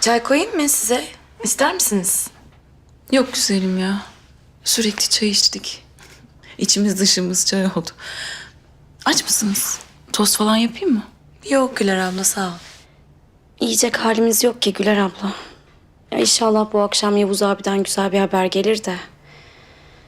Çay koyayım mı size? İster misiniz? Yok güzelim ya. Sürekli çay içtik. İçimiz dışımız çay oldu. Aç mısınız? Tost falan yapayım mı? Yok Güler abla sağ ol. Yiyecek halimiz yok ki Güler abla. Ya inşallah bu akşam Yavuz abiden güzel bir haber gelir de.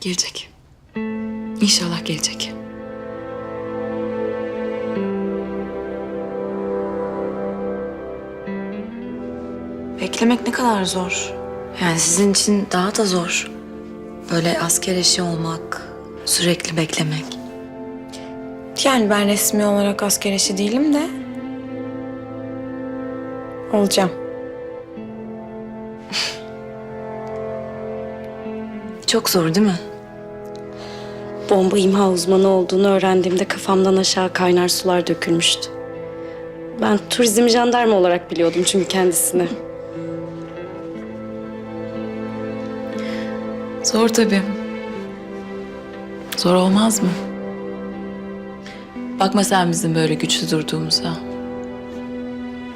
Gelecek. İnşallah gelecek. Beklemek ne kadar zor. Yani sizin için daha da zor. Böyle asker eşi olmak, sürekli beklemek. Yani ben resmi olarak asker eşi değilim de... Olacağım. Çok zor değil mi? Bomba imha uzmanı olduğunu öğrendiğimde kafamdan aşağı kaynar sular dökülmüştü. Ben turizm jandarma olarak biliyordum çünkü kendisini. Zor tabii. Zor olmaz mı? Bakma sen bizim böyle güçlü durduğumuza.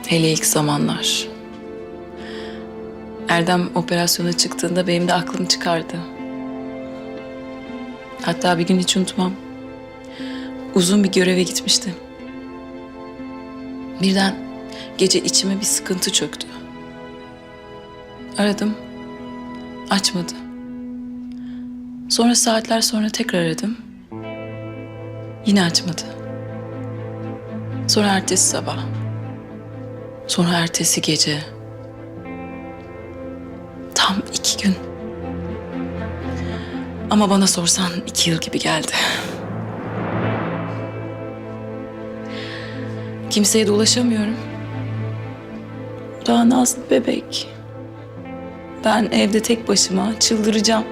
Hele ilk zamanlar. Erdem operasyona çıktığında benim de aklım çıkardı. Hatta bir gün hiç unutmam. Uzun bir göreve gitmişti. Birden gece içime bir sıkıntı çöktü. Aradım. Açmadı. Sonra saatler sonra tekrar aradım. Yine açmadı. Sonra ertesi sabah. Sonra ertesi gece. Tam iki gün. Ama bana sorsan iki yıl gibi geldi. Kimseye de ulaşamıyorum. Daha Nazlı bebek. Ben evde tek başıma çıldıracağım.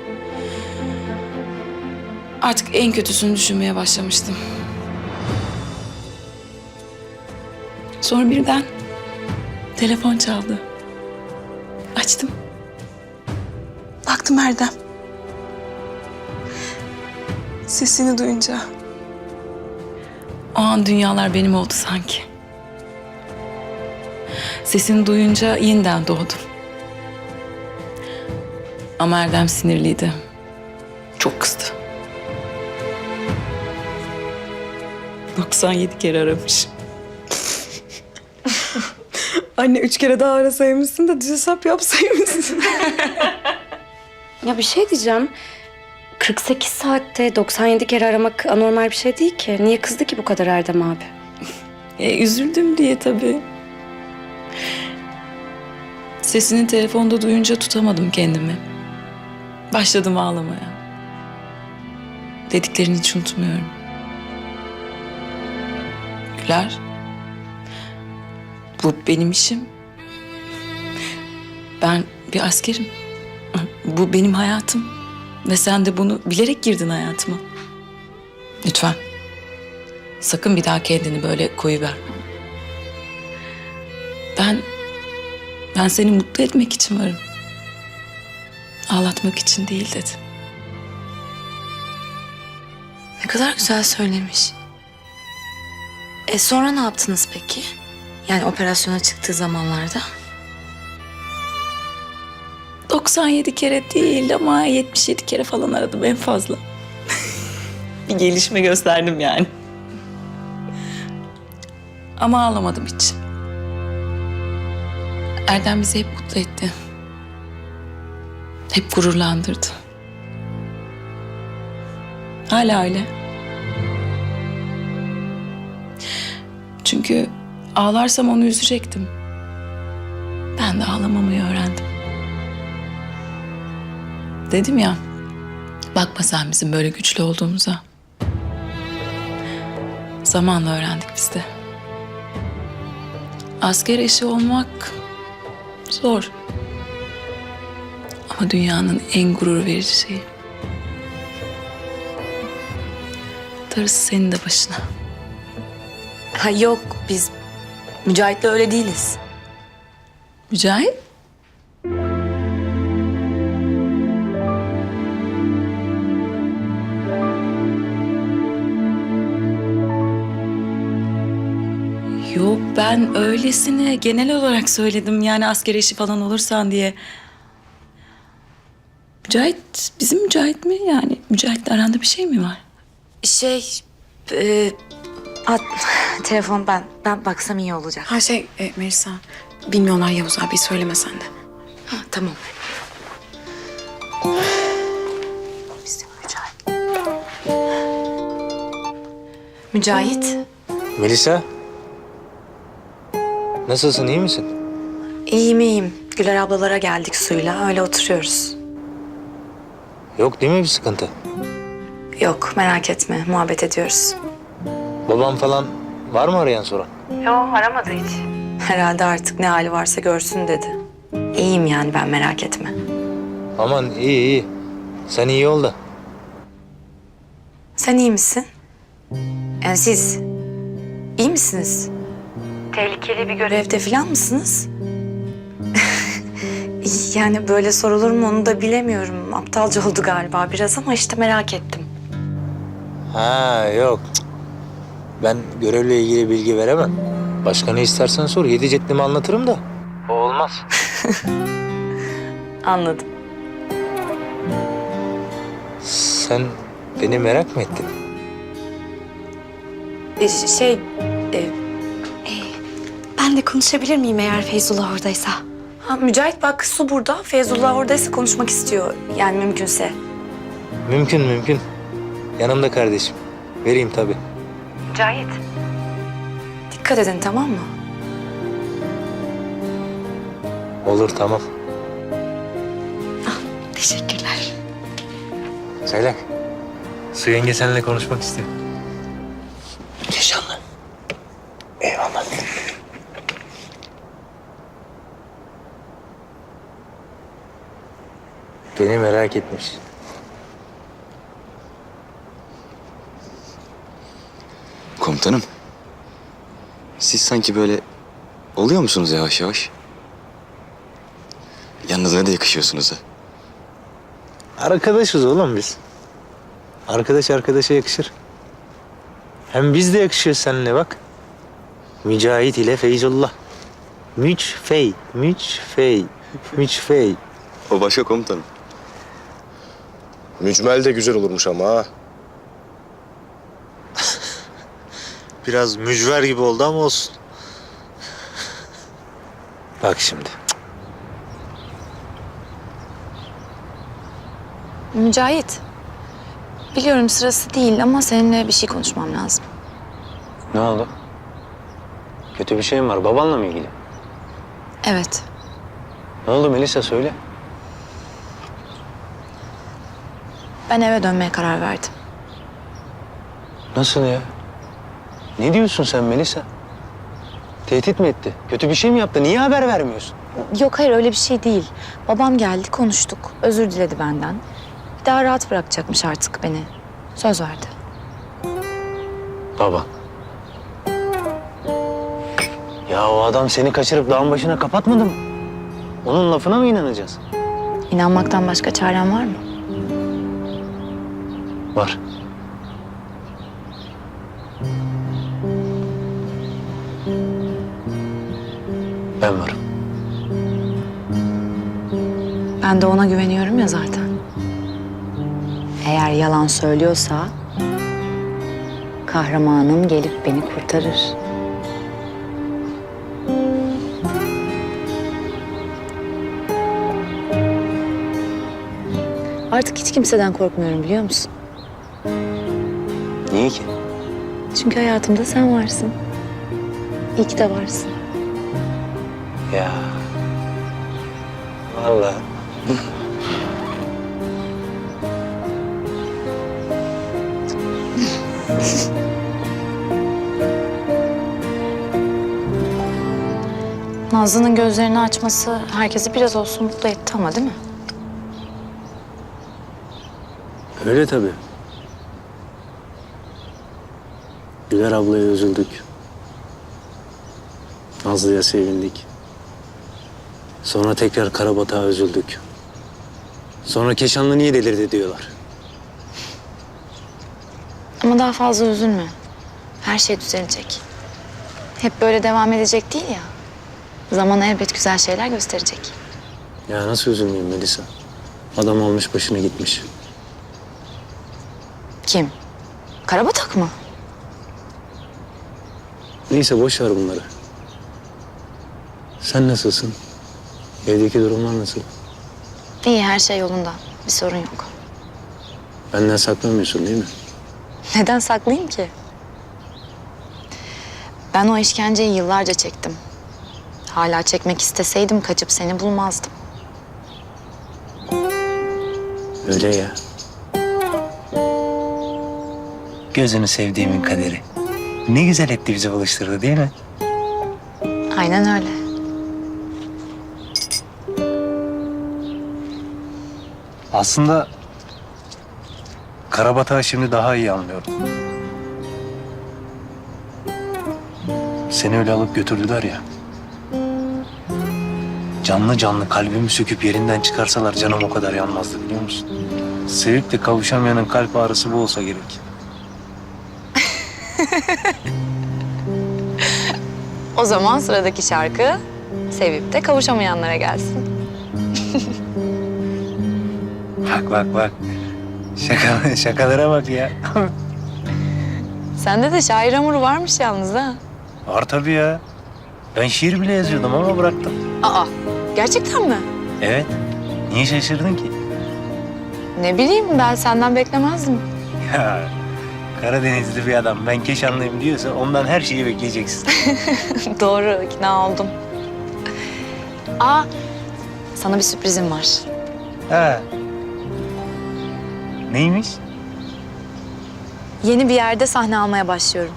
Artık en kötüsünü düşünmeye başlamıştım. Sonra birden telefon çaldı. Açtım. Baktım Erdem. Sesini duyunca o an dünyalar benim oldu sanki. Sesini duyunca yeniden doğdum. Ama Erdem sinirliydi. 97 kere aramış. Anne üç kere daha arasaymışsın da düz hesap yapsaymışsın. Ya bir şey diyeceğim. 48 saatte 97 kere aramak anormal bir şey değil ki. Niye kızdı ki bu kadar Erdem abi? E, üzüldüm diye tabii. Sesini telefonda duyunca tutamadım kendimi. Başladım ağlamaya. Dediklerini hiç unutmuyorum. Güler. Bu benim işim. Ben bir askerim. Bu benim hayatım. Ve sen de bunu bilerek girdin hayatıma. Lütfen. Sakın bir daha kendini böyle koyuverme. Ben, ben seni mutlu etmek için varım. Ağlatmak için değil dedi. Ne kadar güzel söylemiş. E sonra ne yaptınız peki? Yani operasyona çıktığı zamanlarda. 97 kere değil ama 77 kere falan aradım en fazla. bir gelişme gösterdim yani. Ama ağlamadım hiç. Erdem bizi hep mutlu etti. Hep gururlandırdı. Hala öyle. Çünkü ağlarsam onu üzecektim. Ben de ağlamamayı öğrendim. Dedim ya, bakma sen bizim böyle güçlü olduğumuza. Zamanla öğrendik biz de. Asker eşi olmak zor. Ama dünyanın en gurur verici şeyi. Darısı senin de başına. Ha yok biz Mücahit'le öyle değiliz. Mücahit? Yok ben öylesine genel olarak söyledim yani asker işi falan olursan diye. Mücahit bizim Mücahit mi yani? Mücahit'le aranda bir şey mi var? Şey, e, at, telefon ben. Ben baksam iyi olacak. Ha şey e, Melisa. Bilmiyorlar Yavuz abi söyleme sen de. Ha, tamam. Bizim Mücahit. Mücahit. Melisa. Nasılsın, iyi misin? İyiyim iyiyim. Güler ablalara geldik suyla. Öyle oturuyoruz. Yok değil mi bir sıkıntı? Yok merak etme. Muhabbet ediyoruz. Babam falan var mı arayan soran? Yok aramadı hiç. Herhalde artık ne hali varsa görsün dedi. İyiyim yani ben merak etme. Aman iyi iyi. Sen iyi ol da. Sen iyi misin? Yani siz iyi misiniz? Tehlikeli bir görevde falan mısınız? yani böyle sorulur mu onu da bilemiyorum. Aptalca oldu galiba biraz ama işte merak ettim. Ha yok. Ben görevle ilgili bilgi veremem. Başka ne istersen sor. Yedi cetlimi anlatırım da. O olmaz. Anladım. Sen beni merak mı ettin? E, şey, e, Ben de konuşabilir miyim eğer Feyzullah oradaysa? ha, Mücahit bak su burada. Feyzullah oradaysa konuşmak istiyor. Yani mümkünse. Mümkün mümkün. Yanımda kardeşim. Vereyim tabii. Mücahit. Dikkat edin tamam mı? Olur tamam. Teşekkürler. Çaylak. Su yenge seninle konuşmak istiyor. Nişanlı. Eyvallah. Beni merak etmiş. Komutanım. Siz sanki böyle oluyor musunuz yavaş yavaş? Yanınıza da yakışıyorsunuz ha. Arkadaşız oğlum biz. Arkadaş arkadaşa yakışır. Hem biz de yakışıyoruz seninle bak. Mücahit ile Feyzullah. Müç fey, müç fey, müç fey. O başka komutanım. Mücmel de güzel olurmuş ama ha. Biraz mücver gibi oldu ama olsun. Bak şimdi. Mücahit. Biliyorum sırası değil ama seninle bir şey konuşmam lazım. Ne oldu? Kötü bir şey mi var? Babanla mı ilgili? Evet. Ne oldu Melisa söyle. Ben eve dönmeye karar verdim. Nasıl ya? Ne diyorsun sen Melisa? Tehdit mi etti? Kötü bir şey mi yaptı? Niye haber vermiyorsun? Yok hayır öyle bir şey değil. Babam geldi konuştuk. Özür diledi benden. Bir daha rahat bırakacakmış artık beni. Söz verdi. Baba. Ya o adam seni kaçırıp dağın başına kapatmadı mı? Onun lafına mı inanacağız? İnanmaktan başka çarem var mı? Var. Ben varım. Ben de ona güveniyorum ya zaten. Eğer yalan söylüyorsa kahramanım gelip beni kurtarır. Artık hiç kimseden korkmuyorum biliyor musun? Niye ki? Çünkü hayatımda sen varsın. İyi ki de varsın. Ya. Vallahi. Nazlı'nın gözlerini açması herkesi biraz olsun mutlu etti ama değil mi? Öyle tabii. Güler ablaya üzüldük. Nazlı'ya sevindik. Sonra tekrar Karabatak'a üzüldük. Sonra Keşanlı niye delirdi diyorlar. Ama daha fazla üzülme. Her şey düzelecek. hep böyle devam edecek değil ya. Zaman elbet güzel şeyler gösterecek. Ya nasıl üzülmeyeyim Melisa? Adam almış başına gitmiş. Kim? Karabatak mı? Neyse boş ver bunları. Sen nasılsın? Evdeki durumlar nasıl? İyi her şey yolunda. Bir sorun yok. Benden saklamıyorsun değil mi? Neden saklayayım ki? Ben o işkenceyi yıllarca çektim. Hala çekmek isteseydim kaçıp seni bulmazdım. Öyle ya. Gözünü sevdiğimin kaderi. Ne güzel etti bizi buluşturdu değil mi? Aynen öyle. Aslında Karabatak'ı şimdi daha iyi anlıyorum. Seni öyle alıp götürdüler ya. Canlı canlı kalbimi söküp yerinden çıkarsalar canım o kadar yanmazdı biliyor musun? Sevip de kavuşamayanın kalp ağrısı bu olsa gerek. O zaman sıradaki şarkı sevip de kavuşamayanlara gelsin. Bak bak bak. Şaka, şakalara bak ya. Sende de şair hamuru varmış yalnız ha. Var tabii ya. Ben şiir bile yazıyordum ama bıraktım. Aa, gerçekten mi? Evet. Niye şaşırdın ki? Ne bileyim ben senden beklemezdim. Ya Karadenizli bir adam ben Keşanlıyım diyorsa ondan her şeyi bekleyeceksin. Doğru, ikna oldum. Aa, sana bir sürprizim var. ha. Neymiş? Yeni bir yerde sahne almaya başlıyorum.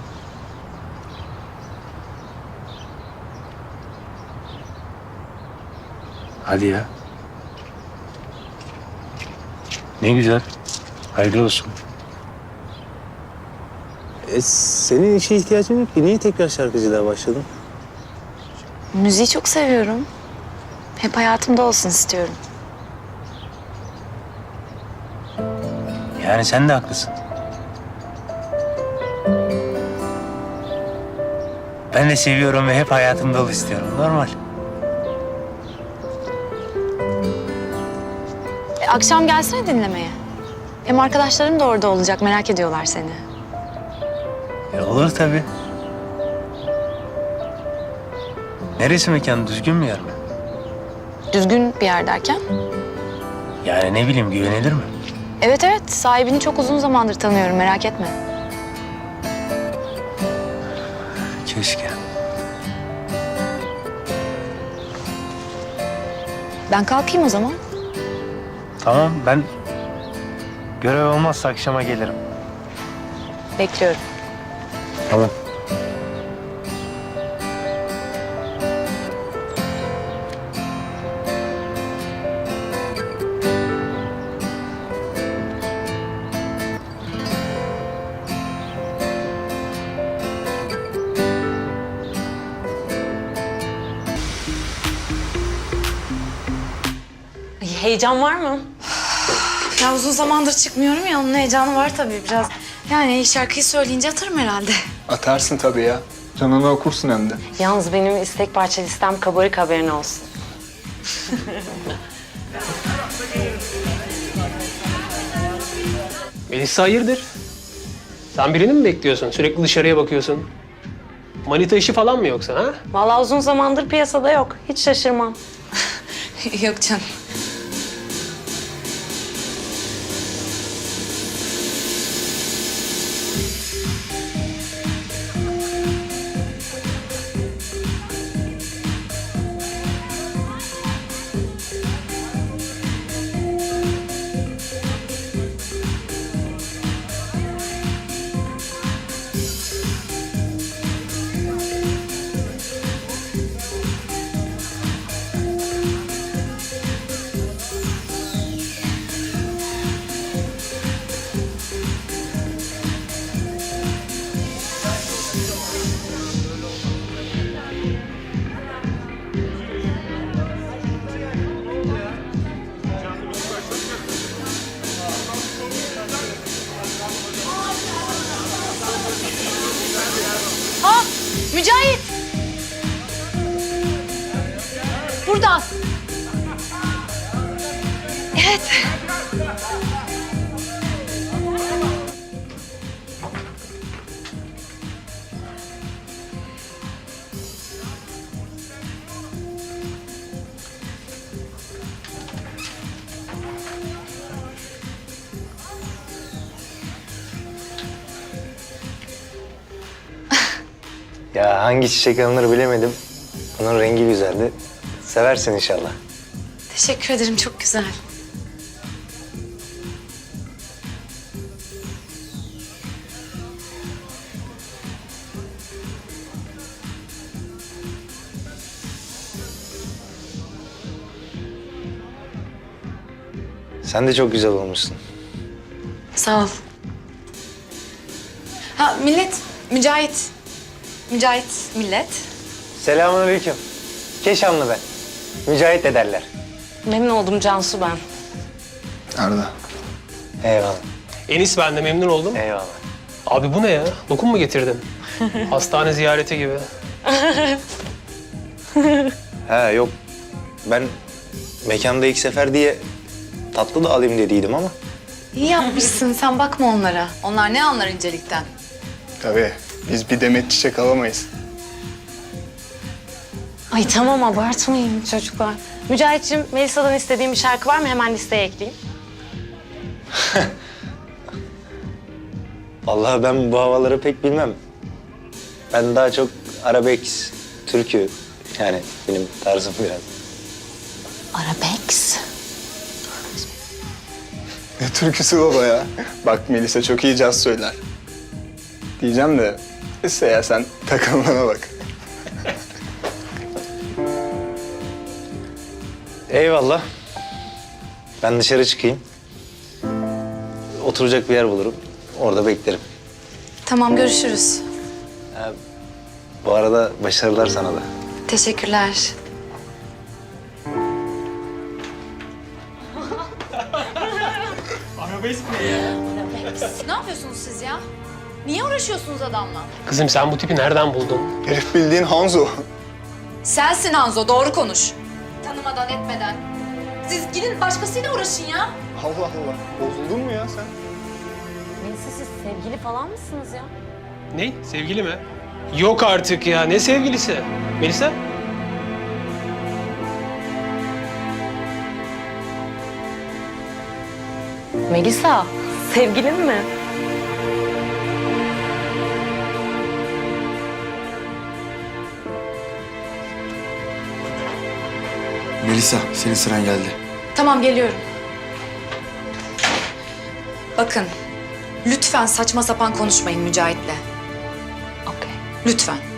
Hadi ya. Ne güzel. Hayırlı olsun. E, senin işe ihtiyacın yok ki. Niye tekrar şarkıcılığa başladın? Müziği çok seviyorum. Hep hayatımda olsun istiyorum. Yani sen de haklısın. Ben de seviyorum ve hep hayatımda ol istiyorum. Normal. E, akşam gelsene dinlemeye. Hem arkadaşlarım da orada olacak, merak ediyorlar seni. E, olur tabii. Neresi mekan? Düzgün bir yer mi? Düzgün bir yer derken? Yani ne bileyim güvenilir mi? Evet evet, sahibini çok uzun zamandır tanıyorum, merak etme. Keşke. Ben kalkayım o zaman. Tamam ben görev olmazsa akşama gelirim. Bekliyorum. Tamam. Heyecan var mı? Ya uzun zamandır çıkmıyorum ya, onun heyecanı var tabii biraz. Yani ilk şarkıyı söyleyince atarım herhalde. Atarsın tabii ya. Canını okursun hem de. Yalnız benim istek parça listem kabarık haberin olsun. Melisa hayırdır? Sen birini mi bekliyorsun? Sürekli dışarıya bakıyorsun. Manita işi falan mı yoksa ha? Vallahi uzun zamandır piyasada yok. Hiç şaşırmam. Yok canım. Mücahit! Buradan. Evet. Ya hangi çiçek alınır bilemedim. Bunun rengi güzeldi. Seversin inşallah. Teşekkür ederim çok güzel. Sen de çok güzel olmuşsun. Sağ ol. Ha millet, Mücahit. Mücahit millet. Selamünaleyküm. Keşanlı ben. Mücahit de derler. Memnun oldum Cansu ben. Arda. Eyvallah. Enis ben de memnun oldum. Eyvallah. Abi bu ne ya? Dokun mu getirdin? Hastane ziyareti gibi. Ha yok. Ben mekanda ilk sefer diye tatlı da alayım dediydim ama. İyi yapmışsın sen bakma onlara. Onlar ne anlar incelikten. Tabii. Biz bir demet çiçek alamayız. Ay tamam abartmayın çocuklar. Mücahit'ciğim Melisa'dan istediğim bir şarkı var mı? Hemen listeye ekleyeyim. Vallahi ben bu havaları pek bilmem. Ben daha çok arabesk, türkü yani benim tarzım biraz. Arabex. Ne türküsü baba ya. Bak Melisa çok iyi caz söyler. Diyeceğim de neyse ya sen takılmana bak. Eyvallah. Ben dışarı çıkayım. Oturacak bir yer bulurum. Orada beklerim. Tamam görüşürüz. Bu arada başarılar sana da. Teşekkürler. Ne yapıyorsunuz siz ya? Niye uğraşıyorsunuz adamla? Kızım sen bu tipi nereden buldun? Herif bildiğin Hanzo. Sensin Hanzo, doğru konuş. Tanımadan etmeden. Siz gidin başkasıyla uğraşın ya. Allah Allah. Bozuldun mu ya sen? Melisa siz sevgili falan mısınız ya? Ne? Sevgili mi? Yok artık ya. Ne sevgilisi? Melisa? Melisa, sevgilin mi? Melisa senin sıran geldi. Tamam geliyorum. Bakın lütfen saçma sapan konuşmayın Mücahit'le. Okey. Lütfen.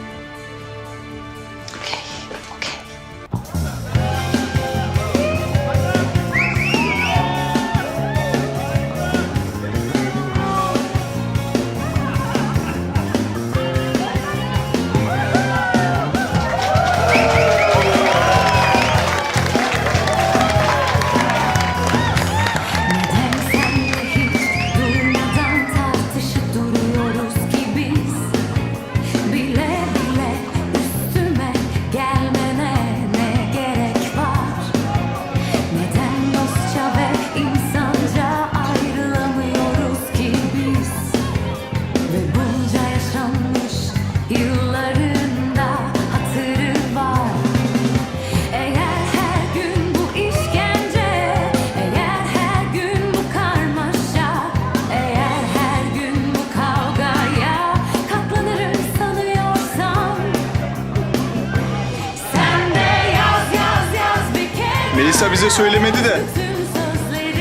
Bize söylemedi de.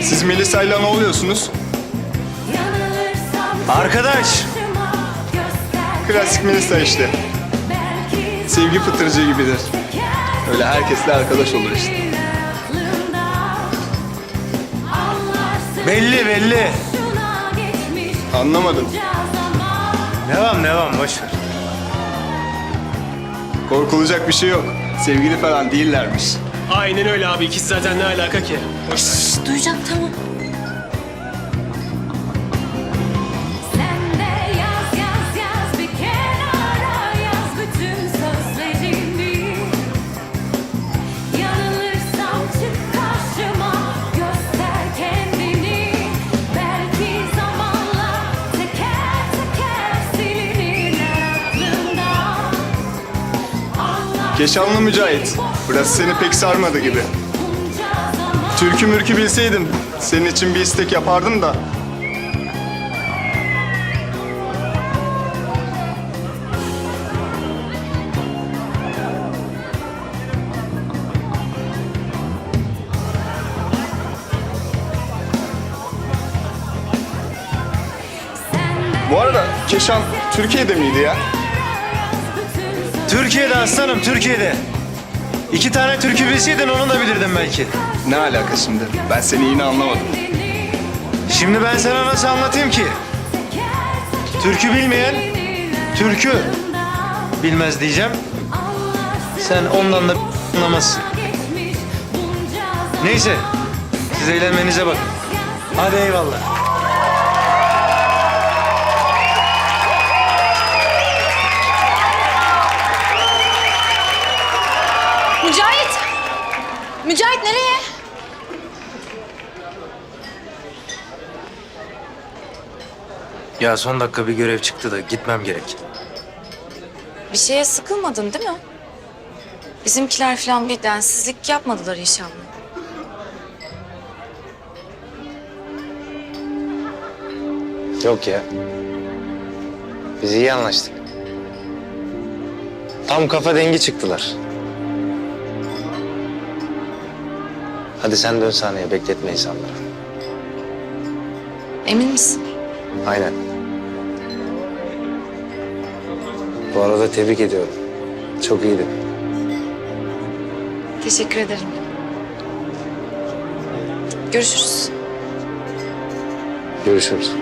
Siz Melisa'yla ne oluyorsunuz? Arkadaş! Klasik Melisa işte. Sevgi fıtırcı gibidir. Öyle herkesle arkadaş olur işte. Belli belli. Anlamadım. Devam devam boş ver. Korkulacak bir şey yok. Sevgili falan değillermiş. Aynen öyle abi. İkisi zaten ne alaka ki? Boş ver. Şşş, duyacak tamam. Sen de Mücahit. Burası seni pek sarmadı gibi. Türkü mürkü bilseydim senin için bir istek yapardım da. Bu arada Keşan Türkiye'de miydi ya? Türkiye'de aslanım Türkiye'de. İki tane türkü bilseydin onu da bilirdim belki. Ne alaka şimdi? Ben seni yine anlamadım. Şimdi ben sana nasıl anlatayım ki? Türkü bilmeyen türkü bilmez diyeceğim. Sen ondan da anlamazsın. Neyse siz eğlenmenize bakın. Hadi eyvallah. Mücahit nereye? Ya son dakika bir görev çıktı da gitmem gerek. Bir şeye sıkılmadın değil mi? Bizimkiler falan bir densizlik yapmadılar inşallah. Yok ya. Biz iyi anlaştık. Tam kafa dengi çıktılar. Hadi sen dön sahneye bekletme insanları. Emin misin? Aynen. Bu arada tebrik ediyorum. Çok iyiydin. Teşekkür ederim. Görüşürüz. Görüşürüz.